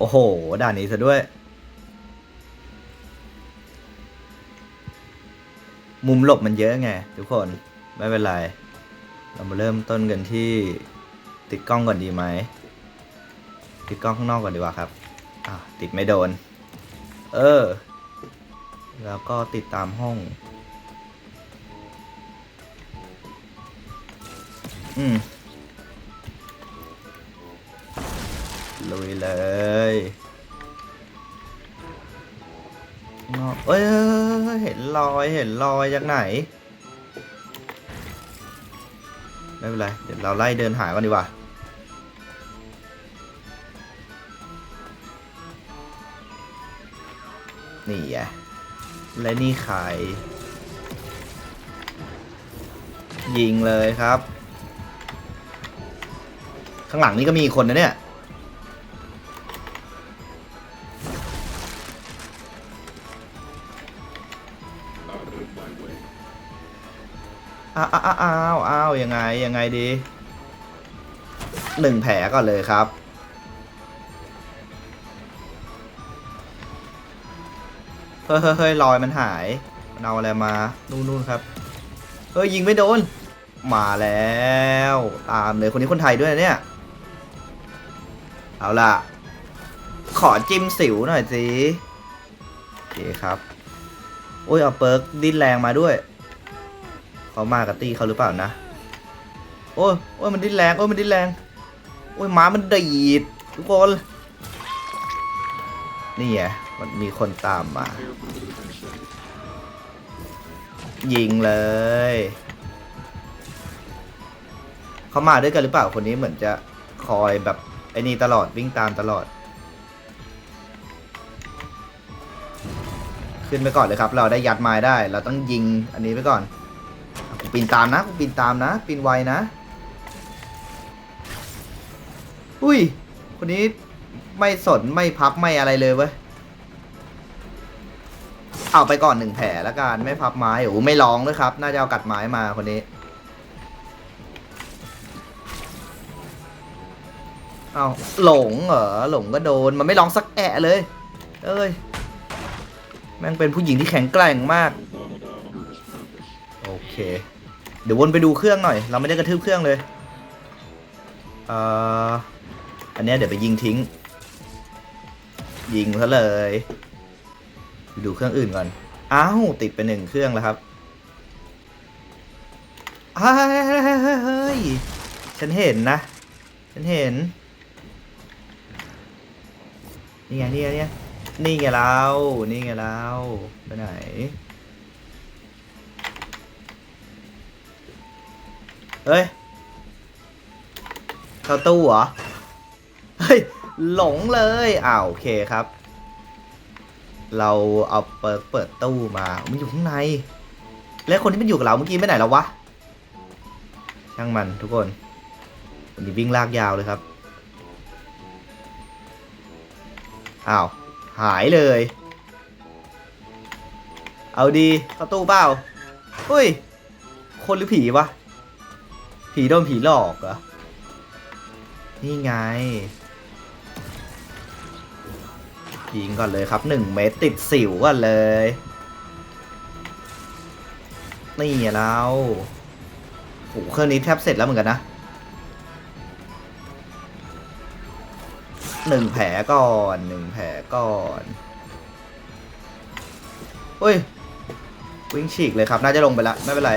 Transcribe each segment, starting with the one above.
โอ้โห ด่านนี้ซะด้วย มุมหลบมันเยอะไง ทุกคน ไม่เป็นไร เรามาเริ่มต้นกันที่ติดกล้องก่อนดีไหม ติดกล้องข้างนอกก่อนดีกว่าครับ อ่าติดไม่โดน เออ แล้วก็ติดตามห้อง อืม ลุยเลยงอกเอ้ยเอ้ยเอ้ยเห็นรอยเห็นรอยจากไหน ไม่เป็นไร เดี๋ยวเราไล่เดินหาก่อนดีกว่านี่ไงและนี่ใครยิงเลยครับ ข้างหลังนี่ก็มีคนนะเนี่ย อ้าวอ้าวอ้าวอ้าวยังไงยังไงดีหนึ่งแผลก่อนเลยครับเฮ้ยเฮ้ยเฮ้ยรอยมันหายมันเอาอะไรมา นู่นนู่นครับ เฮ้ยยิงไม่โดน มาแล้ว ตามเลยคนนี้คนไทยด้วยเนี่ย เอาล่ะ ขอจิ้มสิวหน่อยสิ โอเคครับ โอ้ยเอาเปิร์กดิ้นแรงมาด้วย เขามากับตี้เขาหรือเปล่านะ โอ้ยโอ้ยมันดิ้นแรง โอ้ยมันดิ้นแรง โอ้ยหมามันดีดทุกคน นี่ไงมันมีคนตามมา ยิงเลย เขามาด้วยกันหรือเปล่าคนนี้เหมือนจะคอยแบบไอ้นี่ตลอดวิ่งตามตลอด ขึ้นไปก่อนเลยครับ เราได้ยัดไม้ได้ เราต้องยิงอันนี้ไปก่อน ปีนตามนะกูปีนตามนะปีนไวนะ อุ้ย คนนี้ไม่สนไม่พับไม่อะไรเลยเว้ย เอาไปก่อนหนึ่งแผลแล้วกันไม่พับไม้โอ้ไม่ร้องด้วยครับ น่าจะเอากัดไม้มาคนนี้ เอาหลงเหรอหลงก็โดนมันไม่ร้องสักแอะเลย เอ้ยแม่งเป็นผู้หญิงที่แข็งแกร่งมาก โอเค ดี๋ยววนไปดูเครื่องหน่อย เราไม่ได้กระทืบเครื่องเลยเอ่ออันนี้เดี๋ยวไปยิงทิ้ง ยิงซะเลยดูเครื่องอื่นก่อน อ้าวติดไปหนึ่งเครื่องแล้วครับเฮ้ยเฮ้ยเฮ้ยเฮ้ยเฮ้ยฉันเห็นนะ ฉันเห็น นี่ไงนี่ไงนี่ไงนี่ไงเรา นี่ไงเรา ไปไหน เฮ้ยเข้าตู้เหรอ เฮ้ย หลงเลยอ้าวโอเคครับ เราเอาเปิดเปิดตู้มา มันอยู่ข้างใน แล้วคนที่มันอยู่กับเราเมื่อกี้ไปไหนแล้ววะ ช่างมันทุกคนวันนี้วิ่งลากยาวเลยครับ อ้าว หายเลย เอาดีเข้าตู้เปล่าอุ้ย คนหรือผีวะ ผีโดนผีหลอกเหรอ นี่ไง ยิงก่อนเลยครับหนึ่งเมตรติดสิวก่อนเลย นี่เราโอ้โหเครื่องนี้แทบเสร็จแล้วเหมือนกันนะหนึ่งแผลก่อนหนึ่งแผลก่อนเฮ้ย วิ่งฉีกเลยครับ น่าจะลงไปละ ไม่เป็นไร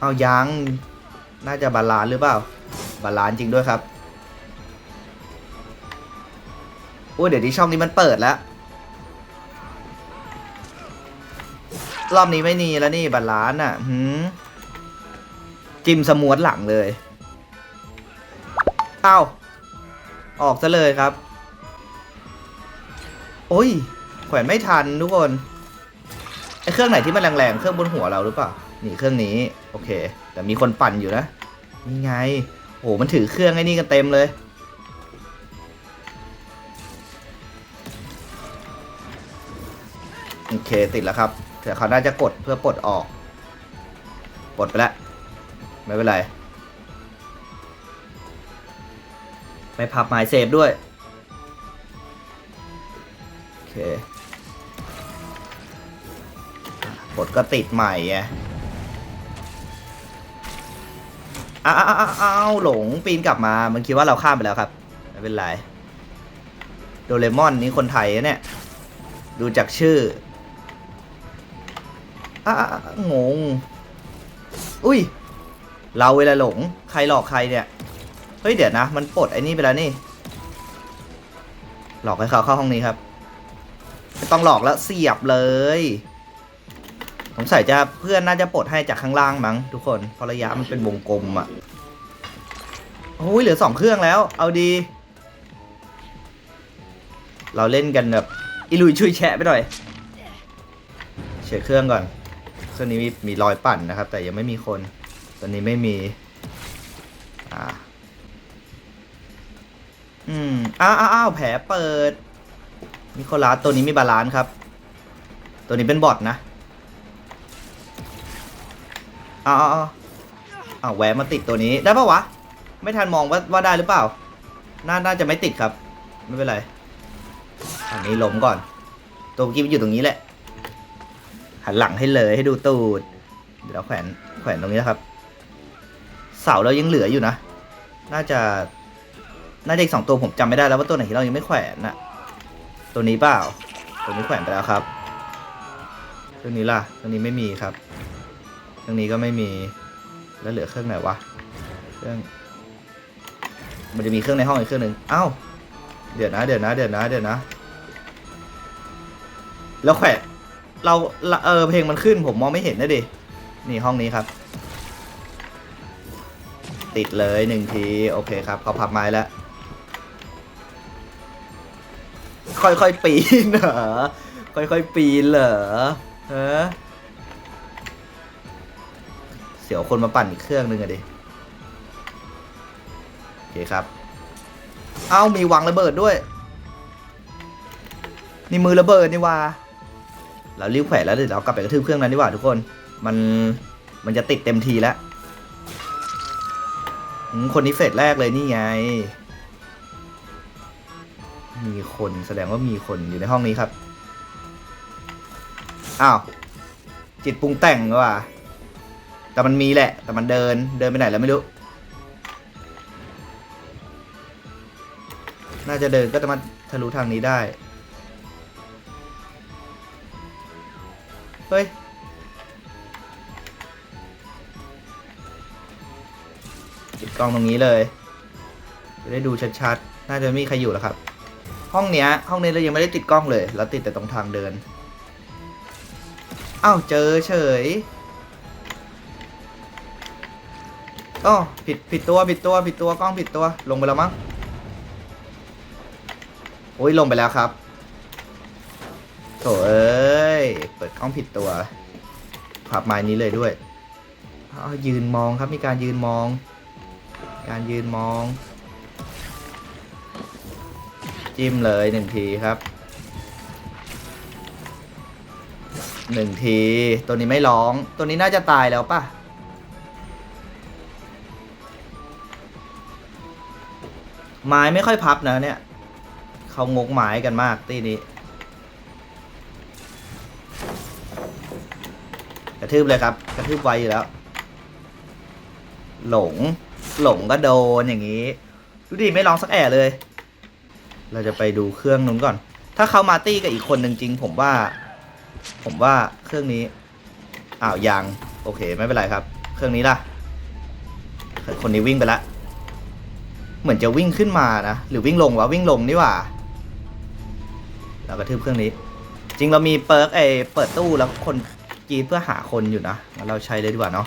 เอายัง น่าจะบาลานหรือเปล่า บาลานจริงด้วยครับโอ้ยเดี๋ยวที่ช่องนี้มันเปิดแล้ว รอบนี้ไม่มีแล้วนี่บาลานอะหืมจิ้มสมวดหลังเลยเอ้าออกซะเลยครับ โอ้ย แขวนไม่ทันทุกคน ไอเครื่องไหนที่มันแรงๆ เครื่องบนหัวเราหรือเปล่า นี่เครื่องนี้โอเค แต่มีคนปั่นอยู่นะนี่ไงโอ้มันถือเครื่องไอ้นี่กันเต็มเลยโอเคติดแล้วครับแต่เขาน่าจะกดเพื่อปลดออกปลดไปแล้วไม่เป็นไรไปพับไม้เซฟด้วยโอเคกดก็ติดใหม่ไง อ้าวอ้าวอ้าวหลงปีนกลับมา มันคิดว่าเราข้ามไปแล้วครับ ไม่เป็นไร โดเรมอนนี่คนไทยเนี่ย ดูจากชื่ออาวอ้าวอ้าวงง อุ้ย เราเวลาหลง ใครหลอกใครเนี่ย เฮ้ยเดี๋ยวนะ มันปลดไอ้นี่ไปแล้วนี่ หลอกให้เขาเข้าห้องนี้ครับ ไม่ต้องหลอกแล้วเสียบเลย สงสัยจะเพื่อนน่าจะปลดให้จากข้างล่างมั้งทุกคนเพราะระยะมันเป็นวงกลมอะ่ะโอ้ยเหลือสองเครื่องแล้ว เอาดี เราเล่นกันแบบอิลุยชุยแฉะไปหน่อยเช็คเครื่องก่อนเครื่องนี้มีมีรอยปั่นนะครับ แต่ยังไม่มีคน ตอนนี้ไม่มี อ่า อืมอ้าวอ้าวอ้าวแผลเปิดนิโคลัสตัวนี้มีบาลานซ์ครับ ตัวนี้เป็นบอทนะ อ้าวอ้าวแหวนมาติดตัวนี้ได้ปะวะ ไม่ทันมองว่าว่าได้หรือเปล่า น่าน่าจะไม่ติดครับ ไม่เป็นไร อันนี้ล้มก่อน ตัวเมื่อกี้มันอยู่ตรงนี้แหละ หันหลังให้เลยให้ดูตูด เดี๋ยวเราแขวนแขวนตรงนี้นะครับ เสาเรายังเหลืออยู่นะ น่าจะ น่าจะอีกสองตัวผมจำไม่ได้แล้วว่าตัวไหนที่เรายังไม่แขวนน่ะตัวนี้เปล่า ตัวนี้แขวนไปแล้วครับเครื่องนี้ล่ะเครื่องนี้ไม่มีครับ เครื่องนี้ก็ไม่มี แล้วเหลือเครื่องไหนวะ เครื่อง มันจะมีเครื่องในห้องอีกเครื่องหนึ่งเอ้า เดี๋ยวนะ เดี๋ยวนะ เดี๋ยวนะ เดี๋ยวนะ แล้วแขวนเรา เออ เพลงมันขึ้น ผมมองไม่เห็นนะดิ นี่ห้องนี้ครับ ติดเลยหนึ่งที โอเคครับเขาพับไม้แล้ว ค่อยๆปีนเหรอ ค่อยๆปีนเหรอเออ เสียวคนมาปั่นอีกเครื่องหนึ่งอะดิโอเคครับ เอ้ามีวางระเบิดด้วย นี่มือระเบิดนี่ว่า เรารีบแขวนแล้วเดี๋ยวเรากลับไปกระทืบเครื่องนั้นดีกว่าทุกคน มันมันจะติดเต็มทีแล้ว คนนี้เฟสแรกเลยนี่ไง มีคนแสดงว่ามีคนอยู่ในห้องนี้ครับ อ้าว จิตปรุงแต่งว่ะ แต่มันมีแหละ แต่มันเดินเดินไปไหนแล้วไม่รู้ น่าจะเดินก็จะมาทะลุทางนี้ได้ เฮ้ย ติดกล้องตรงนี้เลยจะได้ดูชัดๆ น่าจะไม่มีใครอยู่แล้วครับ ห้องเนี้ย ห้องนี้เรายังไม่ได้ติดกล้องเลย เราติดแต่ตรงทางเดิน อ้าว เจอเฉย อ๋อผิดผิดตัวผิดตัวผิดตัวกล้องผิดตัวลงไปแล้วมั้งโอ้ยลงไปแล้วครับโถเอ้ยเปิดกล้องผิดตัวผับไม้นี้เลยด้วยอยืนมองครับมีการยืนมอง การยืนมอง จิ้มเลยหนึ่งทีครับหนึ่งที ตัวนี้ไม่ร้อง ตัวนี้น่าจะตายแล้วป่ะ ไม้ไม่ค่อยพับนะเนี่ยเขางกไม้กันมากตีนี้กระทืบเลยครับ กระทืบไวอยู่แล้ว หลง หลงก็โดนอย่างนี้ ดูดิไม่ร้องสักแอะเลย เราจะไปดูเครื่องนู้นก่อน ถ้าเขามาตี้กับอีกคนหนึ่งจริง ผมว่า ผมว่าเครื่องนี้ อ้าวยัง โอเค ไม่เป็นไรครับ เครื่องนี้ล่ะ คนนี้วิ่งไปแล้ว เหมือนจะวิ่งขึ้นมานะ หรือวิ่งลงวะวิ่งลงนี่หว่าเรากระทืบเครื่องนี้ จริงเรามีเปิร์กไอเปิดตู้แล้วคนกีเพื่อหาคนอยู่นะเราใช้เลยดีกว่าเนาะ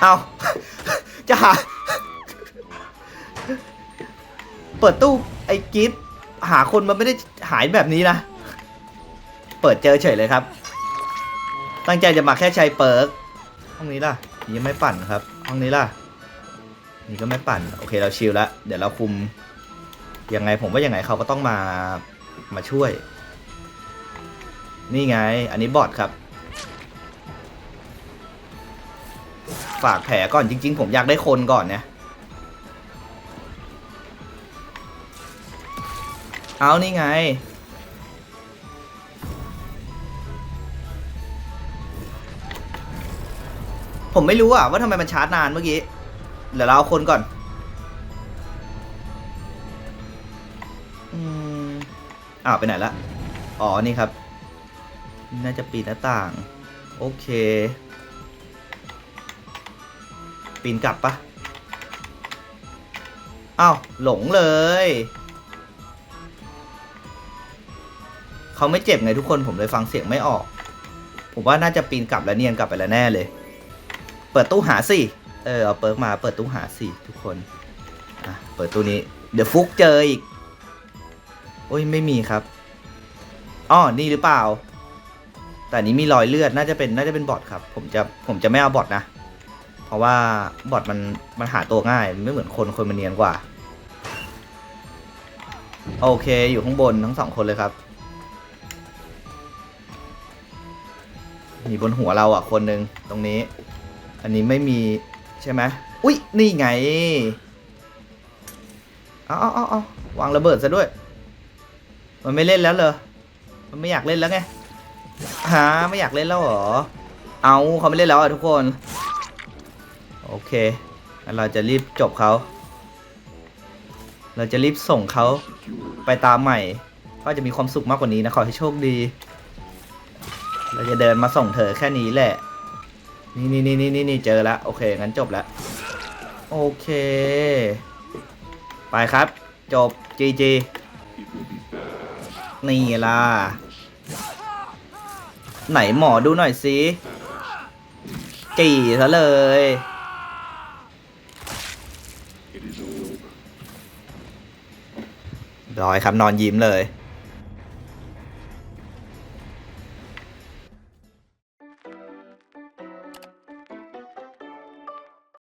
เอาจะหา เปิดตู้ไอ้กีดหาคนมันไม่ได้หายแบบนี้นะ เปิดเจอเฉยเลยครับ ตั้งใจจะมาแค่ใช้เปิร์กห้องนี้ล่ะยังไม่ปั่นครับ ห้องนี้ล่ะ นี่ก็ไม่ปั่น โอเคเราชิลแล้วเดี๋ยวเราคุม ยังไงผมว่ายังไงเขาก็ต้องมา มาช่วย นี่ไง อันนี้บอทครับ ฝากแผลก่อนจริง ๆ ผมอยากได้คนก่อนเนี่ย เอานี่ไงผมไม่รู้อะว่าทำไมมันชาร์จนานเมื่อกี้ เดี๋ยวเราเอาคนก่อนอืมอ้าวไปไหนละ อ๋อ นี่ครับ น่าจะปีนหน้าต่าง โอเค ปีนกลับปะอ้าว หลงเลย เขาไม่เจ็บไงทุกคนผมเลยฟังเสียงไม่ออก ผมว่าน่าจะปีนกลับแล้วเนียนกลับไปแล้วแน่เลย เปิดตู้หาสิ เออเอาเปิร์กมาเปิดตู้หาสิทุกคนอะเปิดตู้นี้ เดี๋ยวฟุกเจออีก โอ้ยไม่มีครับอ๋อนี่หรือเปล่า แต่นนี้มีรอยเลือดน่าจะเป็นน่าจะเป็นบอทครับ ผมจะผมจะไม่เอาบอทนะ เพราะว่าบอทมันมันหาตัวง่ายมันไม่เหมือนคนคนมันเนียนกว่า โอเคอยู่ข้างบนทั้งสองคนเลยครับมีบนหัวเราอะคนหนึ่งตรงนี้ อันนี้ไม่มี ใช่ไหมอุ๊ย นี่ไง เอาเอาเอาเอาวางระเบิดซะด้วย มันไม่เล่นแล้วเหรอ มันไม่อยากเล่นแล้วไงฮะไม่อยากเล่นแล้วเหรอ เอาเขาไม่เล่นแล้วอะทุกคน โอเค เราจะรีบจบเขา เราจะรีบส่งเขาไปตามใหม่ ก็จะมีความสุขมากกว่านี้นะ ขอให้โชคดี เราจะเดินมาส่งเธอแค่นี้แหละ นี่นี่นี่นี่นี่เจอแล้วโอเคงั้นจบแล้วโอเค ไปครับ จบจีจีนี่ล่ะ ไหนหมอดูหน่อยสิจีซะเลย ร้อยครับนอนยิ้มเลย